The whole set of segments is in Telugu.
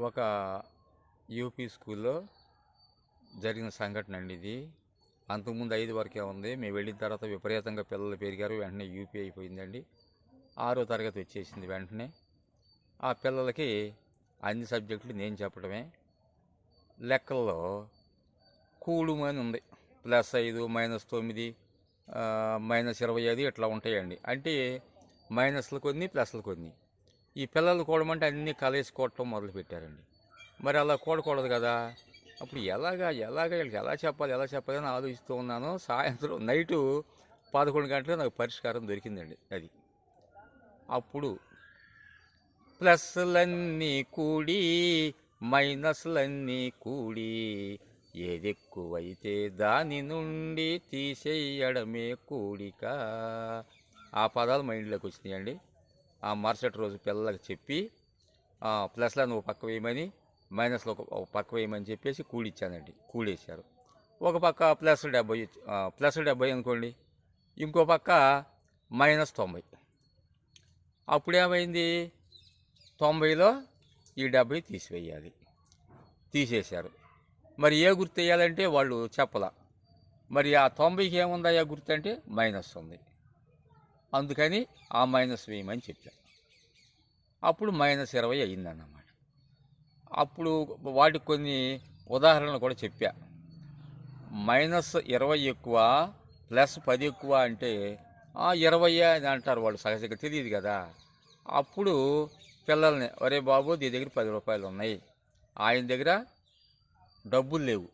ఒక యూపీ స్కూల్లో జరిగిన సంఘటన అండి ఇది. అంతకుముందు ఐదు వరకే ఉంది. మేము వెళ్ళిన తర్వాత విపరీతంగా పిల్లలు పెరిగారు. వెంటనే యూపీ అయిపోయిందండి ఆరో తరగతి వచ్చేసింది వెంటనే. ఆ పిల్లలకి అన్ని సబ్జెక్టులు నేను చెప్పడమే. లెక్కల్లో కూడు అని ఉంది. ప్లస్ ఐదు మైనస్ తొమ్మిది మైనస్ ఇరవై ఐదు ఇట్లా ఉంటాయండి. అంటే మైనస్లు కొన్ని ప్లస్లు కొన్ని. ఈ పిల్లలు కూడమంటే అన్నీ కలేసుకోవటం కొట్టడం మొదలుపెట్టారండి. మరి అలా కూడకూడదు కదా. అప్పుడు ఎలాగా ఎలాగా వీళ్ళకి ఎలా చెప్పాలి ఎలా చెప్పాలి అని ఆలోచిస్తూ ఉన్నాను. సాయంత్రం నైటు పదకొండు గంటలకు నాకు పరిష్కారం దొరికిందండి అది. అప్పుడు ప్లస్లన్నీ కూడి మైనస్లన్నీ కూడి ఏది ఎక్కువైతే దాని నుండి తీసేయడమే కూడిక. ఆ పదాలు మైండ్లోకి వచ్చినాయండి. ఆ మరుసటి రోజు పిల్లలకు చెప్పి ప్లస్లో నువ్వు ఒక పక్క వేయమని మైనస్లో ఒక పక్క వేయమని చెప్పేసి కూడిచ్చానండి కూడేశారు ఒక పక్క ప్లస్ డెబ్బై ప్లస్ డెబ్బై అనుకోండి. ఇంకో పక్క మైనస్ తొంభై. అప్పుడేమైంది? తొంభైలో ఈ డెబ్బై తీసివేయాలి. తీసేశారు. మరి ఏ గుర్తు వేయాలంటే వాళ్ళు చెప్పలా. మరి ఆ తొంభైకి ఏముందా ఏ గుర్తు అంటే మైనస్ ఉంది. అందుకని ఆ మైనస్ వేయమని చెప్పాను అప్పుడు మైనస్ ఇరవై అయిందన్నమాట. అప్పుడు వాటికి కొన్ని ఉదాహరణలు కూడా చెప్పా. మైనస్ ఇరవై ఎక్కువ ప్లస్ పది ఎక్కువ అంటే ఇరవై అని అంటారు వాళ్ళు సహజంగా తెలియదు కదా. అప్పుడు పిల్లల్ని ఒరే బాబు నీ దగ్గర పది రూపాయలు ఉన్నాయి. ఆయన దగ్గర డబ్బులు లేవు.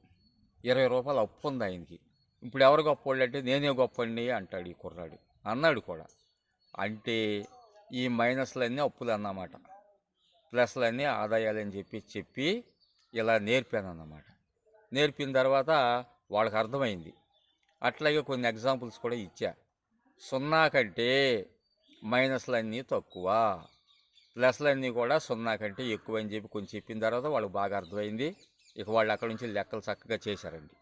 ఇరవై రూపాయలు అప్పు ఉంది ఆయనకి. ఇప్పుడు ఎవరు గొప్పవాళ్ళు అంటే నేనే గొప్పండి అంటాడు ఈ కుర్రాడు. అన్నాడు కూడా. అంటే ఈ మైనస్లన్నీ అప్పులు అన్నమాట. ప్లస్లన్నీ ఆదాయాలని చెప్పి చెప్పి ఇలా నేర్పాను అన్నమాట నేర్పిన తర్వాత వాళ్ళకి అర్థమైంది. అట్లాగే కొన్ని ఎగ్జాంపుల్స్ కూడా ఇచ్చా. సున్నా కంటే మైనస్లన్నీ తక్కువ ప్లస్లన్నీ కూడా సున్నా కంటే ఎక్కువ అని చెప్పి కొంచెం చెప్పిన తర్వాత వాళ్ళకి బాగా అర్థమైంది. ఇక వాళ్ళు అక్కడ నుంచి లెక్కలు చక్కగా చేశారండి.